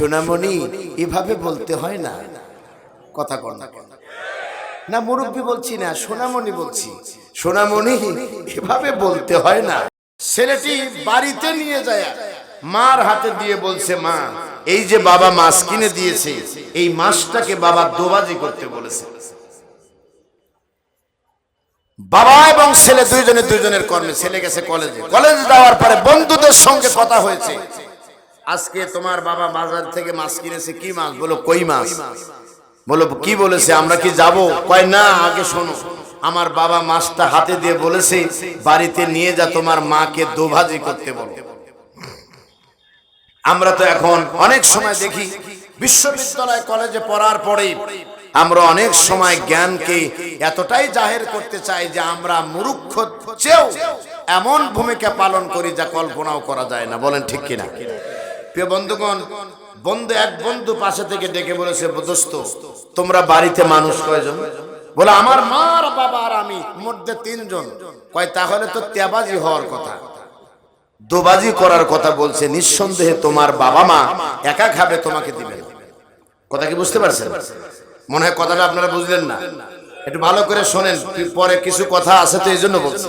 সোনামণি, এভাবে বলতে হয় না। কথা কর না, মুরব্বী বলছি না, সোনামণি বলছি। সোনামণি, এভাবে বলতে হয় না। ছেলেটি বাড়িতে নিয়ে যায়, মার হাতে দিয়ে বলছে, মা, এই যে বাবা মাছ কিনে দিয়েছে, এই মাছটাকে বাবা দোবাজি করতে বলেছে। বাবা এবং ছেলে দুইজনে দুইজনের কর্মে, ছেলে গেছে কলেজে। কলেজে যাওয়ার পরে বন্ধুদের সঙ্গে কথা হয়েছে। আজকে তোমার বাবা বাজার থেকে মাছ কিনেছে, কি মাছ? বলো, কই মাছ? বলো, কি বলেছে? আমরা কি যাব? কয়, না, আগে শোনো। আমার বাবা মাছটা হাতে দিয়ে বলেছে, বাড়িতে নিয়ে যা, তোমার মাকে দোভাজি করতে বলো। আমরা তো এখন অনেক সময় দেখি, বিশ্ববিদ্যালয় কলেজে পড়ার পরে আমরা অনেক সময় জ্ঞানকে এতটাই জাহের করতে চাই যে আমরা মুরুক্ষ চেয়েও এমন ভূমিকা পালন করি যা কল্পনাও করা যায় না। বলেন ঠিক কিনা? প্রিয় বন্ধুগণ, বন্ধু এক বন্ধু পাশে থেকে ডেকে বলেছে দোস্ত, তোমরা বাড়িতে মানুষ কয়জন? বলে, আমার মা আর বাবা আর আমি, মধ্যে তিনজন। কয়, তাহলে তো তেবাজি হওয়ার কথা। দোবাজি করার কথা বলছে, নিঃসন্দেহে তোমার বাবা মা একা খাবে তোমাকে দিবে। কথা কি বুঝতে পারছেন? মনে হয় কথাটা আপনারা বুঝলেন না। একটু ভালো করে শোনেন পরে কিছু কথা আছে তো এই জন্য বলছি।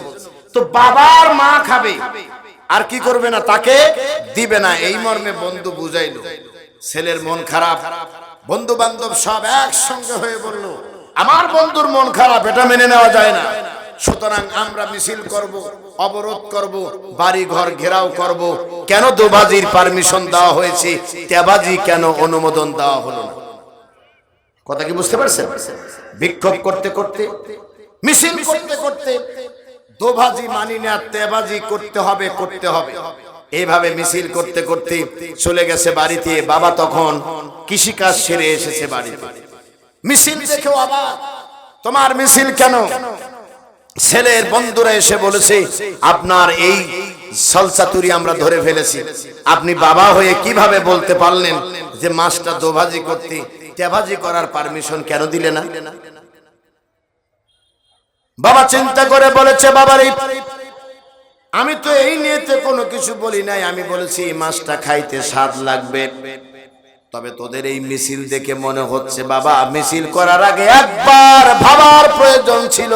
তো বাবার মা খাবে আর কি করবে না তাকে দিবে না। এই মর্মে বন্ধু বুঝাইলো। ছেলের মন খারাপ। বন্ধু বান্ধব সব একসঙ্গে হয়ে বলল, আমার বন্ধুর মন খারাপ, এটা মেনে নেওয়া যায় না। সুতরাং আমরা মিছিল করব, অবরোধ করব বাড়ি ঘর ঘেরাও করব। কেন দোবাজির পারমিশন দেওয়া হয়েছে? তেবাজি কেন অনুমোদন দেওয়া হলো না? কথা কি বুঝতে পারছেন? বিক্ষোভ করতে করতে, মিছিল করতে করতে দোভাজি মানি না তেবাজি করতে হবে করতে হবে। এইভাবে মিছিল করতে করতে চলে গেছে বাড়িতে। বাবা তখন কৃষিকাজ সেরে এসেছে বাড়িতে। মিছিল দেখেও আবার তোমার মিছিল কেন? ছেলের বন্ধুরা এসে বলেছে, আপনার এই সলসাতুরি আমরা ধরে ফেলেছি। আপনি বাবা হয়ে কীভাবে বলতে পারলেন যে মাছটা দোভাজি করতে, তেভাজি করার পারমিশন কেন দিলে না? বাবা চিন্তা করে বলেছে, বাবার, আমি তো এই নিয়েতে কোনো কিছু বলি নাই। আমি বলেছি মাছটা খাইতে স্বাদ লাগবে। তবে তোদের এই মিছিল দেখে মনে হচ্ছে, বাবা, মিছিল করার আগে একবার ভাবার প্রয়োজন ছিল।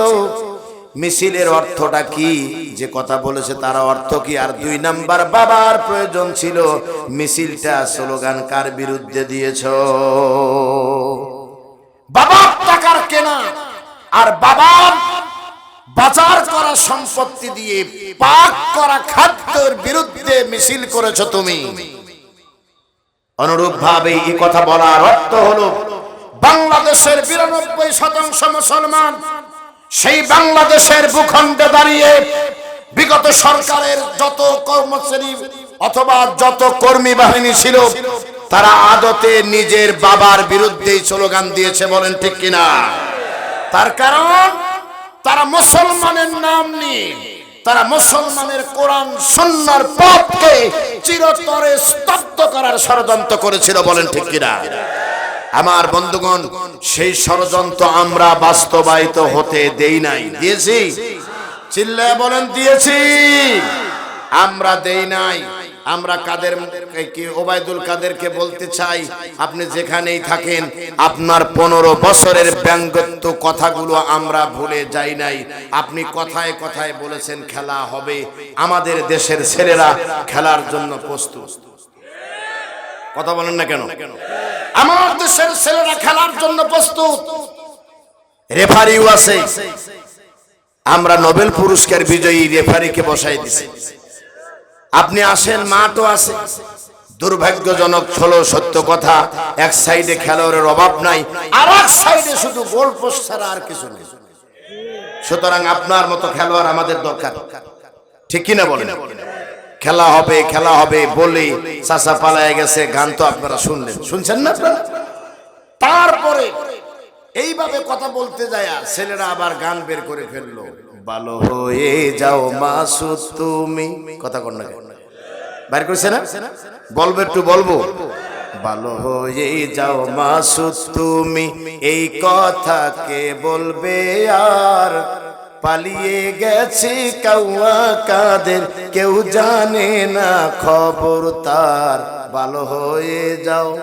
মিছিলের অর্থটা কি? যে কথা বলেছে তার অর্থ কি? আর দুই নাম্বার, বাবার প্রয়োজন ছিল। মিছিলটা স্লোগান কার বিরুদ্ধে দিয়েছ? বাবার টাকার কেনা। আর বাবার বাজার করা সম্পত্তি দিয়ে পাক করা খাদ্যের বিরুদ্ধে মিছিল করেছ তুমি। অনুরূপ ভাবে এই কথা বলার অর্থ হলো, বাংলাদেশের বিরানব্বই শতাংশ মুসলমান সেই বাংলাদেশের ভূখণ্ডে দাঁড়িয়ে বিগত সরকারের যত কর্মচারী অথবা যত কর্মী বাহিনী ছিল, তারা আদতে নিজের বাবার বিরুদ্ধেই স্লোগান দিয়েছে বলেন ঠিক কিনা। তার কারণ তারা মুসলমানের নাম নিয়ে, তারা মুসলমানের কোরআন সন্ন্যার পথকে চিরতরে স্তব্ধ করার ষড়যন্ত্র করেছিল, বলেন ঠিক কিনা? আমার বন্ধুগণ, সেই ষড়যন্ত্র আমরা বাস্তবায়িত হতে দেই নাই। দিয়েছি? চিল্লায় বলেন, দিয়েছি। আমরা দেই নাই। আমরা কাদের ওবায়দুল কাদেরকে বলতে চাই, আপনি যেখানেই থাকেন, আপনার পনেরো বছরের ব্যঙ্গত্ব কথাগুলো আমরা ভুলে যাই নাই। আপনি কথায় কথায় বলেছেন, খেলা হবে। আমাদের দেশের ছেলেরা খেলার জন্য প্রস্তুত। কথা বলেন না কেন? আমার দেশের ছেলেরা খেলার জন্য প্রস্তুত। রেফারিও আছে। আমরা নোবেল পুরস্কার বিজয়ী রেফারিকে বসাই দিছি। আপনি আসেন, মাঠও আছে। দুর্ভাগ্যজনক হলো সত্য কথা, এক সাইডে খেলোয়াড়ের অভাব নাই আর এক সাইডে শুধু গোল পোস্ট ছাড়া আর কিছু নেই। সুতরাং আপনার মতো খেলোয়াড় আমাদের দরকার। ঠিক কিনা বলেন? খেলা হবে খেলা হবে বলে চাষা পালায় গেছে, গান তো আপনারা শুনলেন। শুনছেন না আপনারা? তারপরে এইভাবে কথা বলতে যায়, ছেলেরা আবার গান বের করে ফেলল। ভালো হয়ে যাও মাসুদ তুমি। কথা কর না বাইর করছে না? বলব একটু বলব। ভালো হয়ে যাও মাসুদ তুমি। এই কথা কে বলবে আর? পালিয়ে গেছে কাউয়া কাদের, কেউ জানে না খবর তার। ভালো হয়ে যাও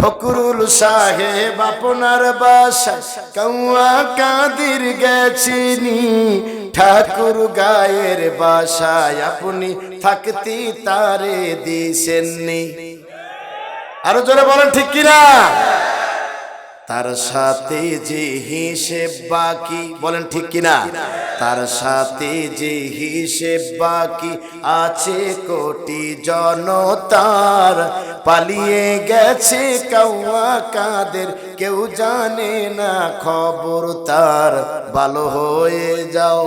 ফকরুল সাহেব আপনার বাসা কৌয়া কাদির গেছিনি। ঠাকুর গায়ের বাসায় আপনি থাকতি তারে দিছেননি। আরও জোরে বলেন, ঠিক কিনা? তার সাথে যে হিসেব বাকি, বলেন ঠিক কিনা? তার সাথে যে হিসেব বাকি আছে কোটি জনতার। পালিয়ে গেছে কাউয়া কাদের, কেউ জানে না খবর তার, ভালো হয়ে যাও।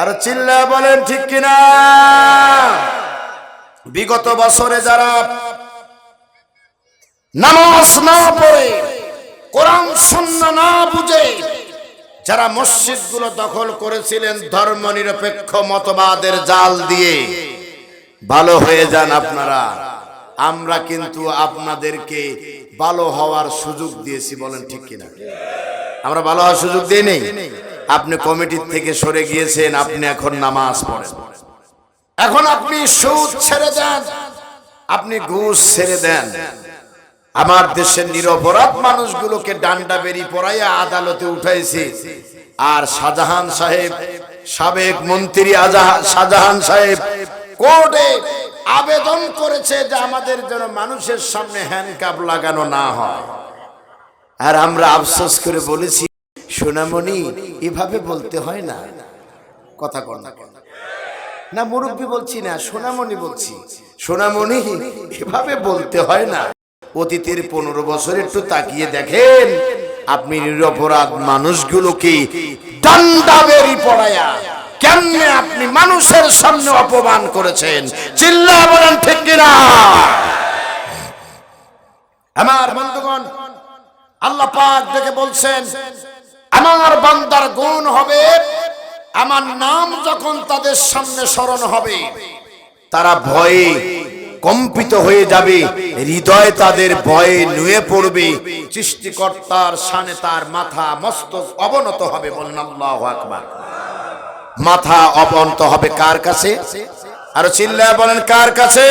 আর চিল্লা বলেন, ঠিক কিনা? বিগত বছরে যারা নামাজ না পড়ে, কোরআন শূন্য না বুঝে, যারা মসজিদগুলো দখল করেছিলেন ধর্ম নিরপেক্ষ মতবাদের জাল দিয়ে, ভালো হয়ে যান আপনারা। আমরা কিন্তু আপনাদেরকে ভালো হওয়ার সুযোগ দিয়েছি, বলেন ঠিক কিনা? আমরা ভালো হওয়ার সুযোগ দিই নেই আপনি কমিটির থেকে সরে গিয়েছেন, আপনি এখন নামাজ পড়েন। এখন আপনি সুদ ছেড়ে দেন, আপনি ঘুষ ছেড়ে দেন। আমার দেশের নিরপরাধ মানুষগুলোকে ডান্ডা বেরি পড়াইয়া আদালতে উঠাইছে। আর শাহজাহান সাহেব, সাবেক মন্ত্রী শাহজাহান সাহেব, কোর্টে আবেদন করেছে যে আমাদের যেন মানুষের সামনে হ্যান্ডকাপ লাগানো না হয়। আর আমরা আফসোস করে বলেছি, সোনামণি, এভাবে বলতে হয় না। কথা কর না না মুরব্বী বলছি না, সোনামণি বলছি। সোনামণি, এভাবে বলতে হয় না। অতীতের পনেরো বছর একটু তাকিয়ে দেখেন, আপনি নিরপরাধ মানুষগুলোকে ডান্ডা পড়ায়া কেমনে আপনি মানুষের সামনে অপমান করেছেন? চিল্লা বলেন, ঠিক কিনা? আমার বন্ধুগণ, আল্লাহ পাক দেখে বলছেন, আমার বান্দার গুণ হবে, আমার নাম যখন তাদের সামনে স্মরণ হবে, তারা ভয়ে কম্পিত হয়ে যাবে, হৃদয় তাদের ভয়ে নুয়ে পড়বে, সৃষ্টিকর্তার সানে তার মাথা মস্তক অবনত হবে। বলুন আল্লাহু আকবার। মাথা অপন্ত হবে কার কাছে? আর চিল্লায় বলেন কার কাছে?